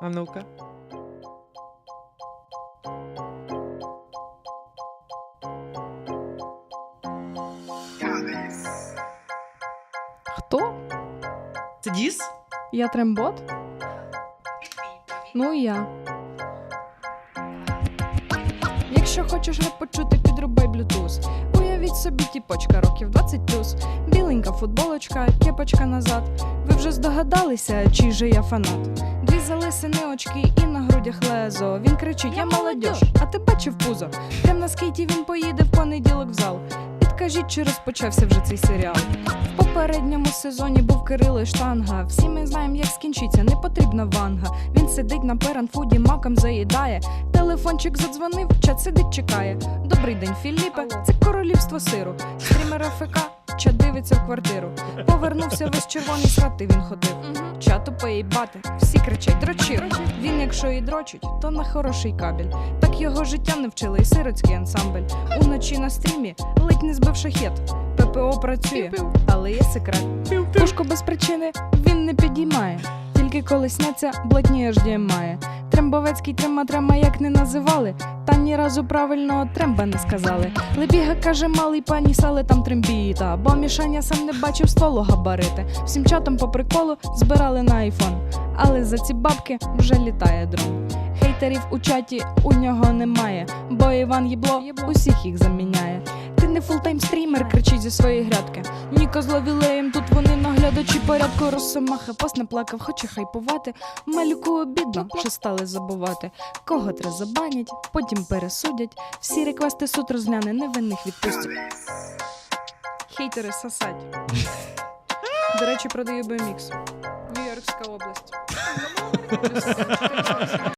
А ну-ка. Хто? Це Діс? Я трембот? Ну і я. Якщо хочеш реп почути, підрубай блютуз. Уявіть собі тіпочка років 20 плюс. Біленька футболочка, кепочка назад. Ви вже здогадалися, чий же я фанат. Залисини очки і на грудях лезо. Він кричить: Я молодіж, а ти бачив пузо. Прям на скейті він поїде в понеділок в зал. Підкажіть, чи розпочався вже цей серіал. В попередньому сезоні був Кирило і штанга. Всі ми знаємо, як скінчиться, не потрібна ванга. Він сидить на перанфуді, маком заїдає. Телефончик задзвонив, чат сидить, чекає. Добрий день, Філіпе, це королівство сиру. Стрімер АФК, чат дивиться в квартиру. Повернувся весь червоний з хати він ходив. Чату поїбати, всі кричать дрочив. Він, якщо і дрочить, то на хороший кабель. Так його життя не вчили, і сиротський ансамбль. Уночі на стрімі ледь не збив шахет. ППО працює, але є секрет. Пушку без причини коли сняться, блатні аж має. Трембовецький трема трема як не називали, та ні разу правильного тремба не сказали. Лебіга каже, малий пані сали там трембіта, бо мішання сам не бачив стволу габарити. Всім чатом по приколу збирали на айфон. Але за ці бабки вже літає дрон. Хейтерів у чаті у нього немає, бо Іван Єбло усіх їх заміняє. Не фултайм стрімер, кричить зі своєї грядки. Ніко Ні козловілеєм, тут вони наглядачі порядку Росомаха пост не плакав, хоче хайпувати. Малюку обідно, що стали забувати. Кого треба забанять, потім пересудять. Всі реквести суд розгляне, невинних відпустять. Хейтери сосать. До речі, продаю BMX. Нью-Йоркська область.